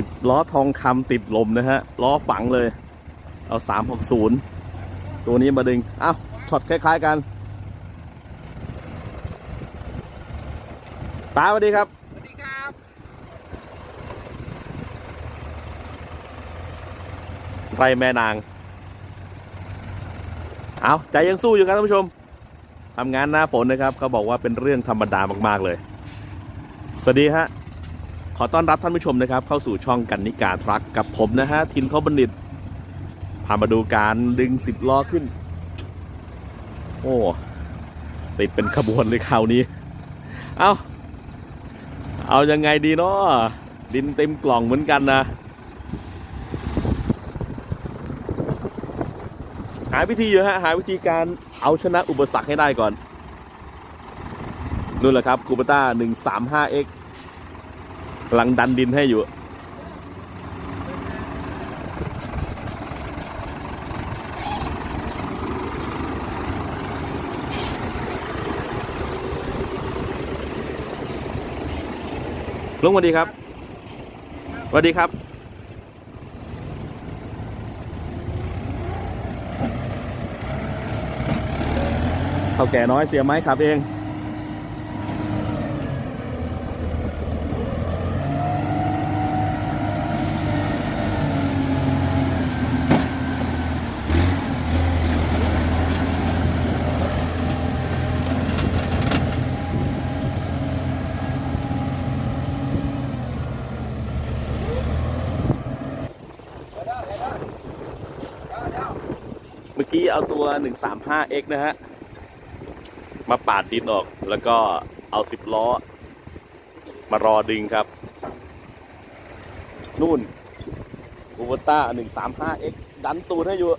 สิบล้อทองคำติดลมนะฮะ ล้อฝังเลย เอาสามหกศูนย์ตัวนี้มาดึงเอ้าช็อตคล้าย ๆ กัน ตาสวัสดีครับ สวัสดีครับ ไรแม่นาง เอาใจยังสู้อยู่ครับท่านผู้ชมทำงานหน้าฝนนะครับ เขาบอกว่าเป็นเรื่องธรรมดามาก ๆ เลย สวัสดีฮะ ขอต้อนรับท่านผู้ชมนะครับ เข้าสู่ช่องกันนิกาทรัคกับผมนะฮะทินเขาบัณฑิตพามาดูการดึงสิบล้อขึ้น โอ้ติดเป็นขบวนเลยคราวนี้ เอาเอายังไงดีเนาะดินเต็มกล่องเหมือนกันนะ หาวิธีอยู่ฮะ หาวิธีการเอาชนะอุปสรรคให้ได้ก่อนนู่นแหละครับคูปต้า 135X กำลังดันดินให้อยู่ลุงสวัสดีครับสวัสดีครับ เท่าแก่น้อยเสียไม้ขับเอง กี้เอาตัว 135X นะฮะ มาปาดดินออก แล้วก็เอาสิบล้อ มารอดึงครับ นู่นอูบต้า 135X ดันตูดให้อยู่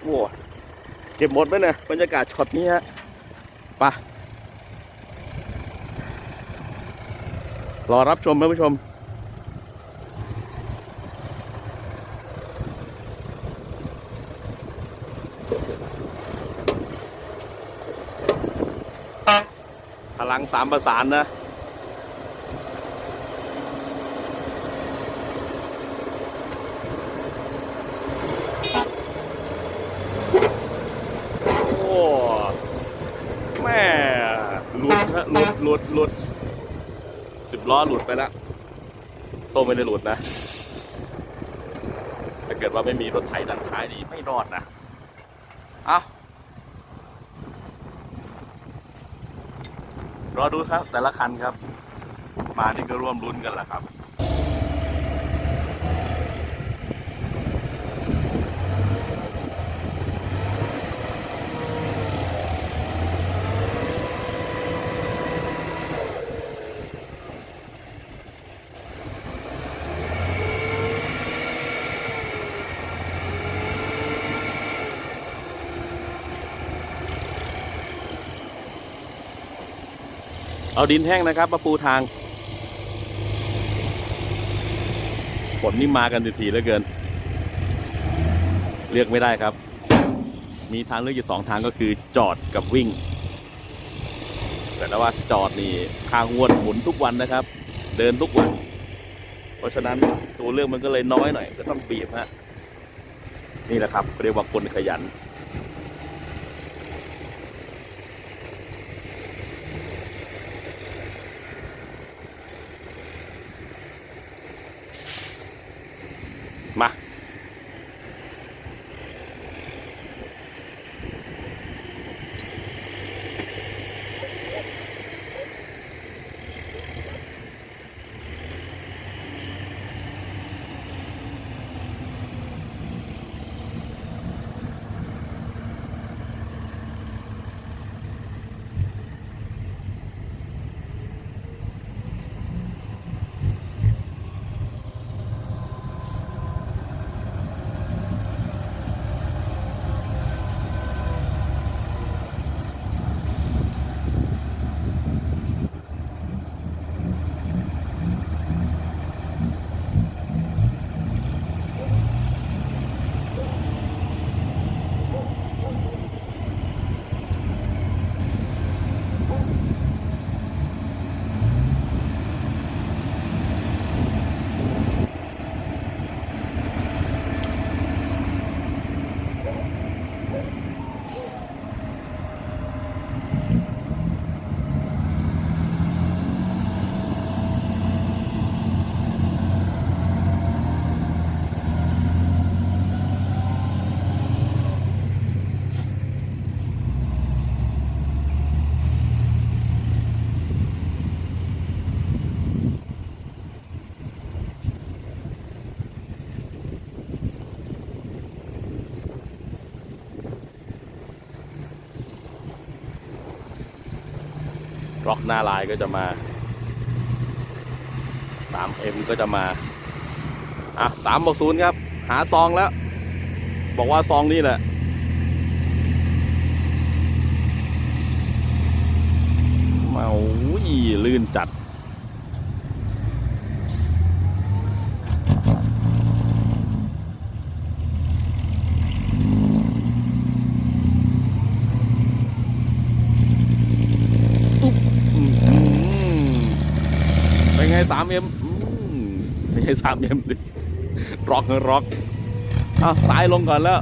โอ้เก็บหมดไหมเนี่ยบรรยากาศช็อตนี้ฮะปะรอรับชมท่านผู้ชม ลังสามประสานนะ โอ้ แม่หลุดฮะหลุดหลุดหลุดสิบล้อหลุดไปแล้วโซ่ไม่ได้หลุดนะถ้าเกิดว่าไม่มีรถไถดันท้ายดีไม่รอดนะ เอา รอดูครับแต่ละคันครับ มานี่ก็ร่วมรุ้นกันแหละครับ เอาดินแห้งนะครับมาปูทางฝนนี่มากันทีๆเหลือเกิน เลือกไม่ได้ครับ มีทางเลือกอยู่สองทางก็คือจอดกับวิ่ง แต่ถ้าว่าจอดนี่ทางวนหมุนทุกวันนะครับ เดินทุกวัน เพราะฉะนั้นตัวเลือกมันก็เลยน้อยหน่อย ก็ต้องบีบฮะนี่แหละครับเรียกว่าคนขยัน ร็อกหน้าลายก็จะมา 3M ก็จะมา อะสามบอกศูนย์ครับ หาซองแล้ว บอกว่าซองนี่แหละมาโอ้ยลื่นจัด อุ๊บอื้อหือ เป็นไง 3M อืมไม่ใช่ 3M ดิร็อกนร็อกอ้าวสายลงก่อนแล้ว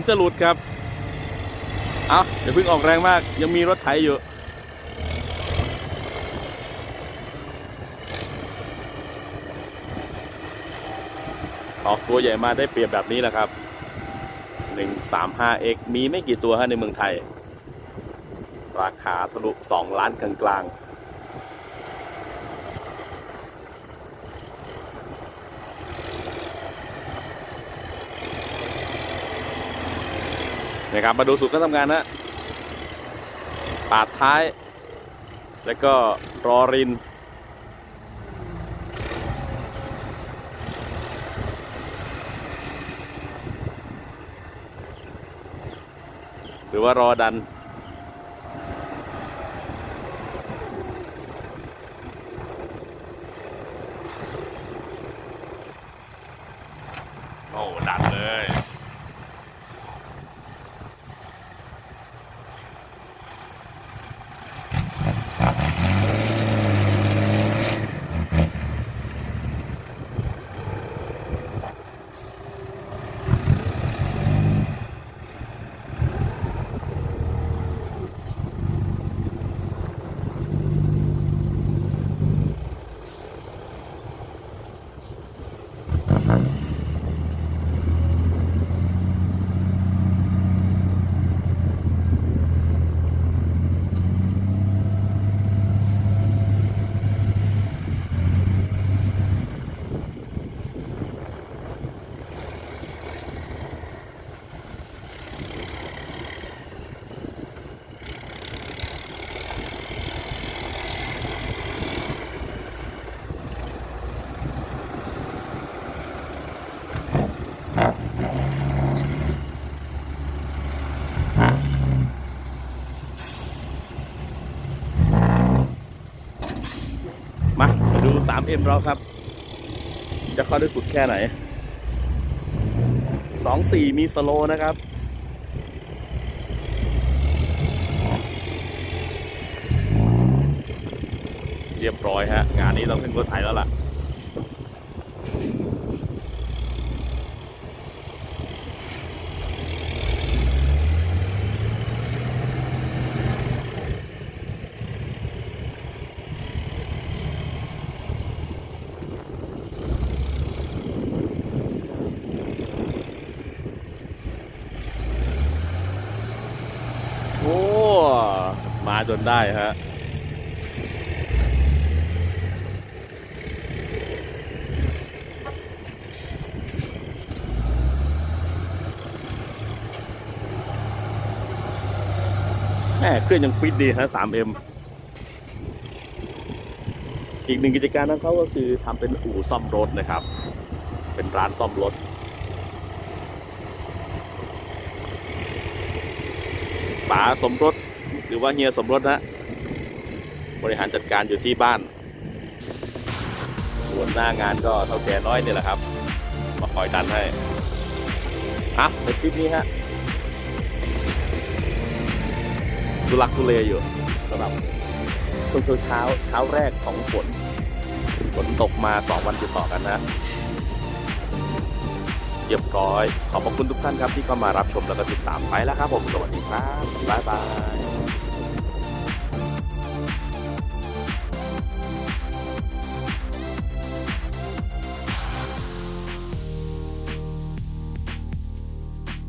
อนจะหลุดครับ เอาอย่าเพิ่งออกแรงมาก ยังมีรถไถอยู่ ออกตัวใหญ่มาได้เปรียบแบบนี้แหละครับ 135X มีไม่กี่ตัวฮะในเมืองไทย ราคาทะลุ 2 ล้านกลางๆ นะครับมาดูสูตรการทำงานนะปาดท้าย แล้วก็รอริน หรือว่ารอดัน เอ็มเราครับ จะเข้าได้สุดแค่ไหนสองสี่มีสโลนะครับเรียบร้อยฮะ งานนี้ต้องเป็นรถไถแล้วล่ะ จนได้ฮะแหมเครื่องยังฟิตดีฮะ 3M อีกหนึ่งกิจการของเขาก็คือทำเป็นอู่ซ่อมรถนะครับ เป็นร้านซ่อมรถ ป๋าสมรถ หรือว่าเฮียสมรสนะบริหารจัดการอยู่ที่บ้าน ส่วนหน้างานก็เท่าแก่น้อยนี่แหละครับ มาคอยดันให้อะในคลิปนี้ฮะทุลักทุเลอยู่สำหรับช่วงเช้าเช้าแรกของฝนฝนตกมาสองวันติดต่อกันนะเรียบร้อย ขอบคุณทุกท่านครับที่เข้ามารับชมแล้วก็ติดตามไปแล้วครับผม สวัสดีครับ บ๊ายบาย